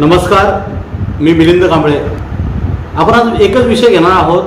नमस्कार मी मिलिंद कांबळे. आपण आज एकच विषय घेणार आहोत.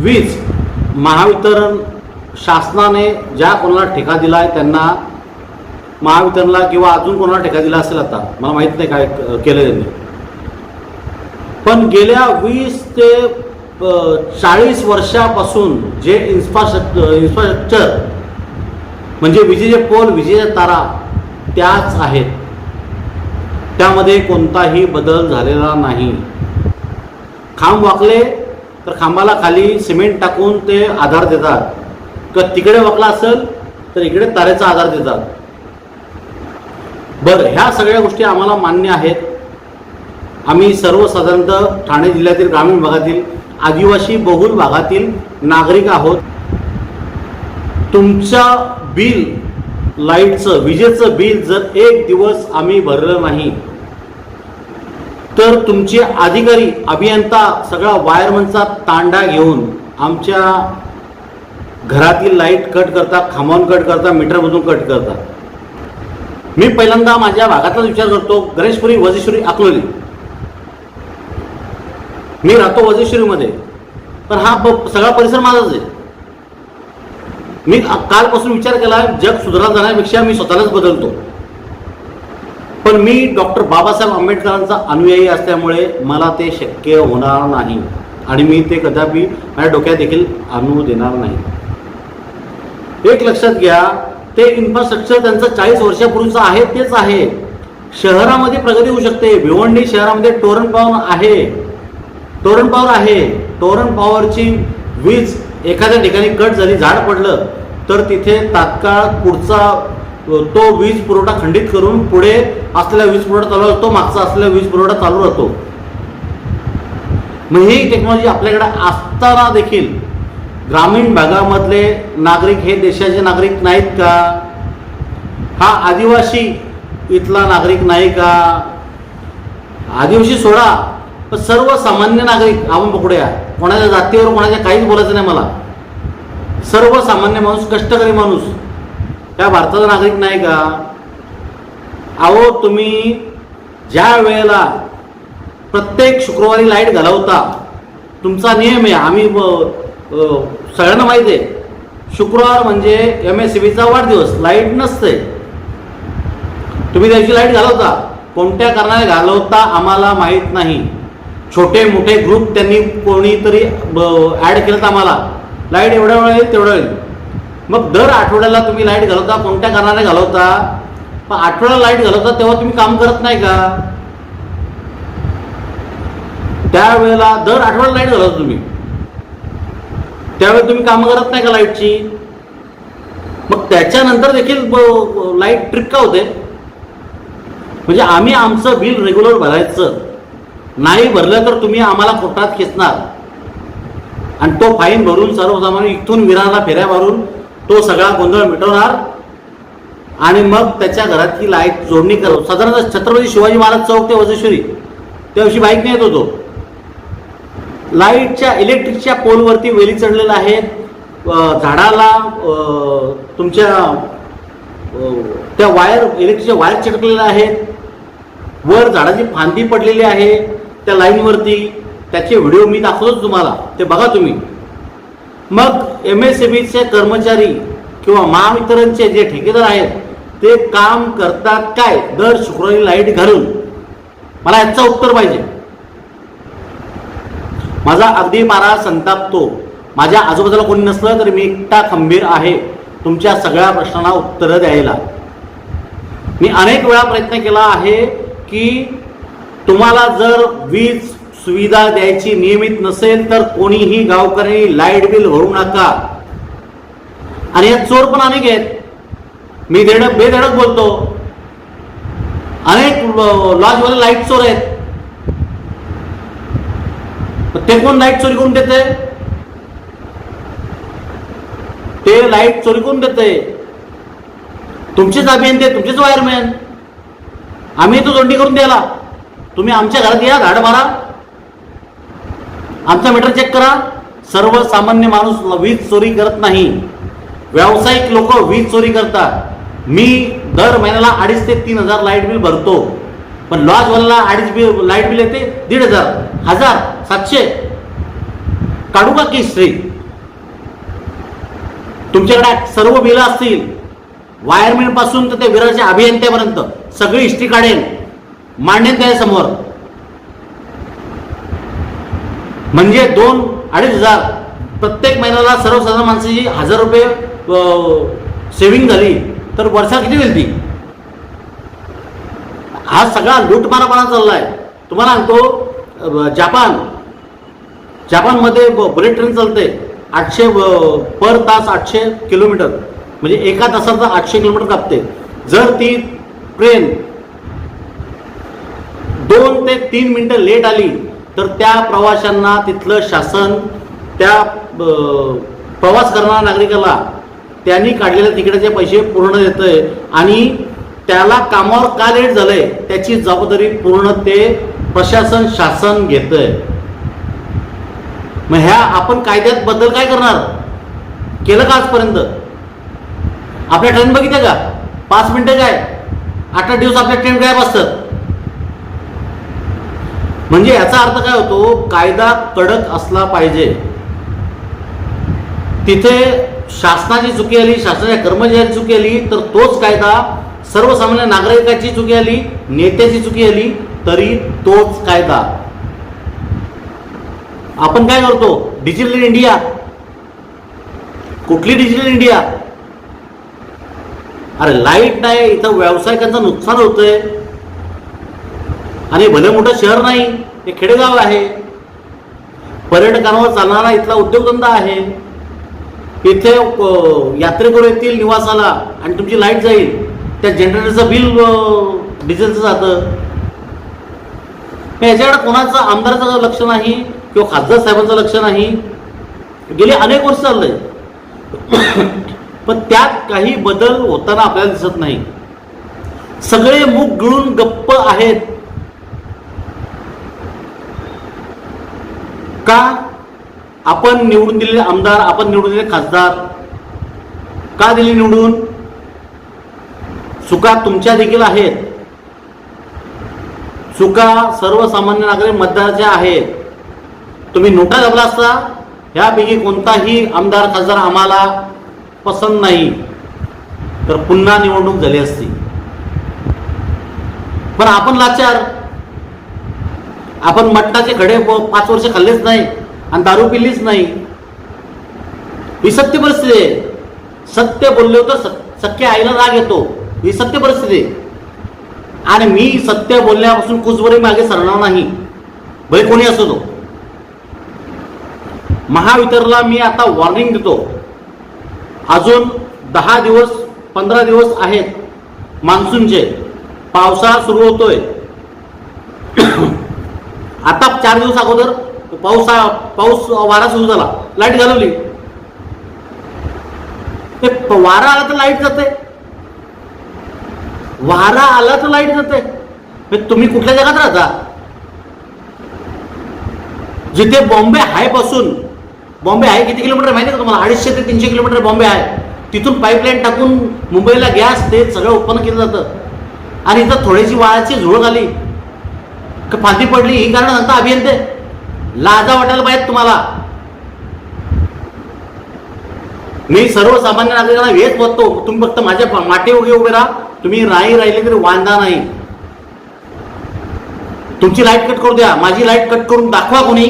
वीज महावितरण शासनाने ज्या कोणाला ठेका दिला आहे त्यांना महावितरणला किंवा अजून कोणाला ठेका दिला असेल आता मला माहीत नाही काय केलं त्यांनी. पण गेल्या वीस ते चाळीस वर्षापासून जे इन्फ्रास्ट्रक्चर इन्फ्रास्ट्रक्चर म्हणजे विजेचे पोल विजेच्या तारा त्याच आहेत. त्यामध्ये कोणताही बदल झालेला नाही. खांब वाकले तर खांबाला खाली सिमेंट टाकून ते आधार देतात. किंवा तिकडे वाकला असेल तर इकडे तारेचा आधार देतात. बरं ह्या सगळ्या गोष्टी आम्हाला मान्य आहेत. आम्ही सर्वसाधारणतः ठाणे जिल्ह्यातील ग्रामीण भागातील आदिवासी बहुल भागातील नागरिक आहोत. तुमच्या बिल लाईटचं विजेचं बिल जर एक दिवस आम्ही भरलं नाही तर तुमचे अधिकारी अभियंता सगळा वायरमनचा तांडा घेऊन आमच्या घरातील लाइट कट करतात खांबावून कट करतात मीटरमधून कट करतात. मी पहिल्यांदा माझ्या भागातलाच विचार करतो गणेशपुरी वजेश्वरी अकलोली. मी राहतो वजेश्वरीमध्ये पण हा सगळा परिसर माझाच आहे. मी कालपासून विचार केला जग सुधारत जाण्यापेक्षा मी स्वतःलाच बदलतो. पण मी डॉक्टर बाबासाहेब आंबेडकरांचा अनुयायी असल्यामुळे मला ते शक्य होणार नाही. आणि मी ते कदापि माझ्या डोक्यात देखील आणू देणार नाही. एक लक्षात घ्या ते इन्फ्रास्ट्रक्चर त्यांचं चाळीस वर्षापूर्वीचं आहे तेच आहे. शहरामध्ये प्रगती होऊ शकते. भिवंडी शहरामध्ये टोरण पॉवर आहे. टोरण पॉवर आहे. टोरण पॉवरची वीज एखाद्या ठिकाणी कट झाली झाड पडलं तर तिथे तात्काळ पुढचा तो वीज पुरवठा खंडित करून पुढे असलेला वीज पुरवठा चालू असतो मागचा असलेला वीज पुरवठा चालू राहतो. मग ही टेक्नॉलॉजी आपल्याकडे असताना देखील ग्रामीण भागामधले नागरिक हे देशाचे नागरिक नाहीत का? हा आदिवासी इथला नागरिक नाही का? आदिवासी सोडा. पण सर्वसामान्य नागरिक आपण पकडूया कोणाच्या जातीवर कोणाच्या काहीच बोलायचं नाही मला. सर्वसामान्य माणूस कष्टकरी माणूस. त्या भारताचा नागरिक नाही का? अहो तुम्ही ज्या वेळेला प्रत्येक शुक्रवारी लाइट घालवता तुमचा नियम आहे आम्ही सगळ्यांना माहीत आहे. शुक्रवार म्हणजे एम एस सी बीचा वाढदिवस लाइट नसते. तुम्ही त्याची लाइट घालवता. कोणत्या कारणाने घालवता आम्हाला माहीत नाही. छोटे मोठे ग्रुप त्यांनी कोणीतरी ॲड केलं तर आम्हाला. लाइट एवढ्या वेळ येईल तेवढ्या वेळ मग दर आठवड्याला तुम्ही लाइट घालवता कोणत्या कारणाने घालवता? पण आठवड्याला लाइट घालवता तेव्हा तुम्ही काम करत नाही का? त्यावेळेला दर आठवड्याला लाइट घालवता तुम्ही. त्यावेळी तुम्ही कामं करत नाही का लाईटची मग त्याच्यानंतर देखील ब- लाइट ट्रिप का होते? म्हणजे आम्ही आमचं बिल रेग्युलर भरायचं. नाही भरलं तर तुम्ही आम्हाला कोर्टात खेचणार. आणि तो फाईन भरून सर्वसामान्य इथून विराला फेऱ्या मारून तो सगळा गोंधळ मिटवणार. आणि मग त्याच्या घरातली लाइट जोडणी कर साधारणतः छत्रपती शिवाजी महाराज चौक ते वजेश्वरी त्याविषयी दिवशी बाईक येत होतो. लाईटच्या इलेक्ट्रिकच्या पोलवरती वेली चढलेल्या आहेत. झाडाला तुमच्या त्या वायर इलेक्ट्रिकच्या वायर चिटकलेल्या आहेत. वर झाडाची फांदी पडलेली आहे. त्या लाईनवरती त्याचे व्हिडिओ मी दाखवतोच तुम्हाला. ते बघा तुम्ही. मग एम एस एम बीचे कर्मचारी किंवा महावितरणचे जे ठेकेदार आहेत ते काम करतात काय? दर शुक्रवारी लाइट घालून. मला याचं उत्तर पाहिजे. माझा अगदी मारा संतापतो माझ्या आजूबाजूला कोणी नसलं तरी मी एकटा खंबीर आहे. तुमच्या सगळ्या प्रश्नांना उत्तरं द्यायला. मी अनेक वेळा प्रयत्न केला आहे की तुम्हाला जर वीज सुविधा द्यायची नियमित नसेल तर कोणीही गावकऱ्यांनी लाइट बिल भरू नका. आणि यात चोर पण अनेक आहेत. मी धडक बेधडक बोलतो. अनेक लॉजवाले लाइट चोर आहेत. ते कोण लाइट चोरी करून देते ते लाइट चोरी करून देते तुमचेच अभियंते तुमचेच वायरमॅन. आम्ही तो दोंडी करून द्यायला. तुम्ही आमच्या घरात या धाड मारा. आमचा मीटर चेक करा. सर्वसामान्य माणूस वीज चोरी करत नाही. व्यावसायिक लोक वीज चोरी करतात. मी दर महिन्याला अडीच ते तीन हजार लाइट बिल भरतो. पण लॉजवाल्याला अडीच बिल लाइट बिल येते दीड हजार हजार सातशे. काढू का की हिस्ट्री तुमच्याकडे सर्व बिलं असतील. वायरमॅनपासून तर ते विराच्या अभियंत्यापर्यंत. सगळी हिस्ट्री काढेल. मांडण्यात आहे समोर म्हणजे दोन अडीच हजार. प्रत्येक महिन्याला सर्वसाधारण माणसाची हजार रुपये सेव्हिंग झाली तर वर्षात किती होईल ती? हा सगळा लूटमारापणा चाललाय. तुम्हाला सांगतो जापान. जापानमध्ये ब- बुलेट ट्रेन चालते आठशे पर तास आठशे किलोमीटर. म्हणजे एका तासाचा आठशे किलोमीटर कापते. जर ती ट्रेन दोन ते तीन मिनिटं लेट आली तर त्या प्रवाशांना तिथलं शासन त्या प्रवास करणाऱ्या नागरिकाला त्यांनी काढलेल्या तिकिटाचे पैसे पूर्ण देतंय आणि त्याला कामावर का लेट झालंय त्याची जबाबदारी पूर्ण ते प्रशासन शासन घेतंय. मग ह्या आपण कायद्यात बदल काय करणार? केलं का आजपर्यंत? आपल्या ट्रेन बघितल्या का? पाच मिनिटं काय? आठ आठ दिवस आपल्या ट्रेन गायब असतात. म्हणजे याचा अर्थ काय होतो? कायदा कडक असला पाहिजे. तिथे शासनाची चुकी आली शासनाच्या कर्मचाऱ्याची चुकी आली तर तोच कायदा सर्वसामान्य नागरिकाची चुकी आली नेत्याची चुकी आली तरी तोच कायदा. आपण काय करतो? डिजिटल इंडिया कुठली डिजिटल इंडिया अरे लाइट नाही इथं व्यावसायिकांचं नुकसान होतंय. आणि भले मोठं शहर नाही हे खेडेगाव आहे. पर्यटकांवर चालणारा इथला उद्योगधंदा आहे. इथे यात्रेकरू येतील निवासाला आणि तुमची लाइट जाईल. त्या जनरेटरचं बिल डिझेलचं जातं. याच्याकडे कोणाचं आमदाराचं लक्ष नाही किंवा खासदार साहेबांचं लक्ष नाही. गेले अनेक वर्ष चाललंय. पण त्यात काही बदल होताना आपल्याला दिसत नाही. सगळे मुख गिळून गप्प आहेत. का आपण निवडून दिलेले आमदार आपण निवडून दिलेले खासदार? का दिले निवडून? चुका तुमच्या देखील आहेत. चुका सर्वसामान्य नागरिक मतदाराच्या आहेत. तुम्ही नोटा दाबला असता ह्यापैकी कोणताही आमदार खासदार आम्हाला पसंत नाही. तर पुन्हा निवडणूक झाली असती. पण आपण लाचार. आपण मट्टाचे खडे पाच वर्ष खाल्लेच नाही आणि दारू पिलीच नाही. ही सत्य परिस्थिती आहे. सत्य बोलले होतं सख्या आईला राग येतो. ही सत्य परिस्थिती आहे. आणि मी सत्य बोलण्यापासून कुचबरी मागे सरणार नाही. भले कोणी असो तो. महावितरला मी आता वॉर्निंग देतो. अजून दहा दिवस पंधरा दिवस आहेत मान्सूनचे. पावसाळा सुरू होतोय. आता चार दिवस अगोदर पाऊस पाऊस वारा सुरू झाला. लाइट घालवली. ते वारा आला तर लाइट जाते. वारा आला तर लाइट जाते. मग तुम्ही कुठल्या जगात राहता? जिथे बॉम्बे हायपासून बॉम्बे आहे किती किलोमीटर माहिती आहे का तुम्हाला? अडीचशे ते तीनशे किलोमीटर बॉम्बे आहे. तिथून पाईपलाईन टाकून मुंबईला गॅस ते सगळं उत्पन्न केलं जातं. आणि इथं थोडीशी वाळाची झुळ आली फांदी पडली? ही कारण सांगता अभियंते. लाजा वाटायला पाहिजे तुम्हाला. मी सर्वसामान्य नागरिकांना हेच बघतो तुम्ही फक्त माझ्या माटे उगे उभे राहा. तुम्ही राही राहिले तरी वांदा नाही. तुमची लाइट कट करू द्या. माझी लाइट कट करून दाखवा कोणी.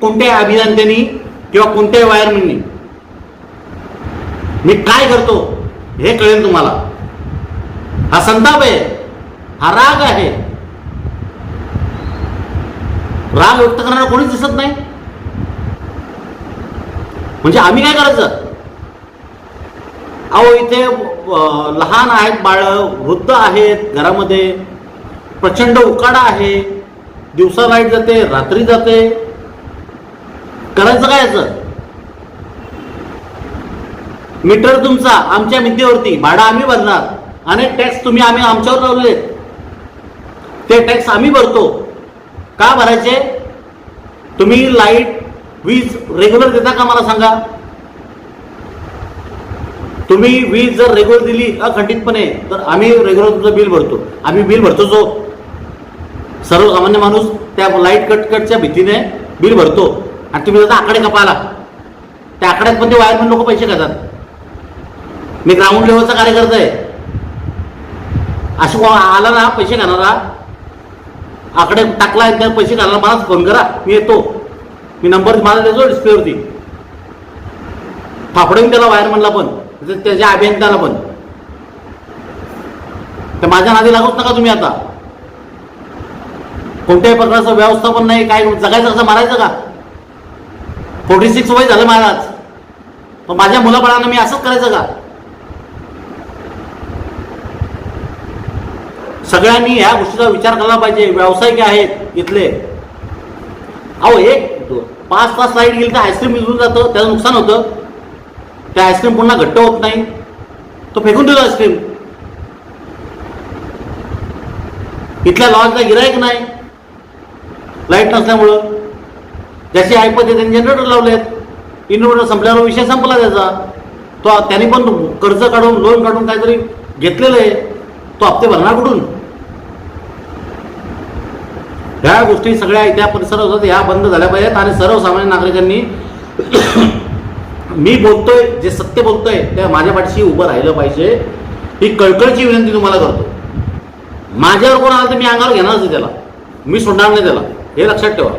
कोणत्याही अभियंत्यांनी किंवा कोणत्याही वायरमॅननी. मी काय करतो हे कळेल तुम्हाला. हा संताप आहे. हा राग आहे. राग व्यक्त करणारा कोणीच दिसत नाही. म्हणजे आम्ही काय करायचं? अहो इथे लहान आहेत बाळ वृद्ध आहेत घरामध्ये प्रचंड उकाडा आहे दिवसा लाइट जाते रात्री जाते. करायचं काय याचं? मीटर तुमचा आमच्या मितीवरती भाडं आम्ही भरणार. अनेक टॅक्स तुम्ही आम्ही आमच्यावर लावले ते टॅक्स आम्ही भरतो. का भरायचे? तुम्ही लाइट वीज रेग्युलर देता का मला सांगा? तुम्ही वीज जर रेग्युलर दिली अखंडितपणे तर आम्ही रेग्युलर तुमचं बिल भरतो. आम्ही बिल भरतो जो हो. सर्वसामान्य माणूस त्या लाइट कट कटच्या भीतीने बिल भरतो. आणि तुम्ही आता आकडे कपाला. त्या आकड्यात पण ते वायरमॅन लोक पैसे घेतात मी ग्राउंड लेवलचा कार्यकर्ता आहे. असं कोण आला ना पैसे घेणारा आकडे टाकला आहे त्यात पैसे घालणार मलाच फोन करा. मी येतो. मी नंबर मला देतो डिस्प्लेवरती फाफडून त्याला वायरमॅनला पण. त्याच्या अभियंत्याला पण. तर माझ्या नादी लागूच नका तुम्ही आता. कोणत्याही प्रकारचं व्यवस्थापन नाही काय जगायचं कसं मारायचं का? फोर्टी सिक्स वय झालं महाराज पण माझ्या मुलाबाळांना मी असंच करायचं का? सगळ्यांनी ह्या गोष्टीचा विचार करायला पाहिजे. व्यावसायिक आहेत इथले. अहो एक पाच तास लाइट गेली तर आईस्क्रीम विजून जातं. त्याचं नुकसान होतं. ते आईस्क्रीम पुन्हा घट्ट होत नाही. तो फेकून देतो आईस्क्रीम इथल्या लॉजला गिरायक नाही. लाइट नसल्यामुळं. ज्याची ऐपत आहे त्यांनी जनरेटर लावलेत इन्व्हर्टर संपल्यावर विषय संपला त्याचा. तो त्यांनी पण कर्ज काढून लोन काढून काहीतरी घेतलेलं आहे. तो हप्ते भरणार कुठून? ह्या गोष्टी सगळ्या त्या परिसरात होतात ह्या बंद झाल्या पाहिजेत आणि सर्वसामान्य नागरिकांनी मी बोलतोय जे सत्य बोलतोय त्या माझ्या पाठीशी उभं राहिलं पाहिजे. ही कळकळची विनंती तुम्हाला करतो. माझ्यावर कोण आला तर मी अंगावर घेणारच त्याला. मी सोडणार नाही त्याला. हे लक्षात ठेवा.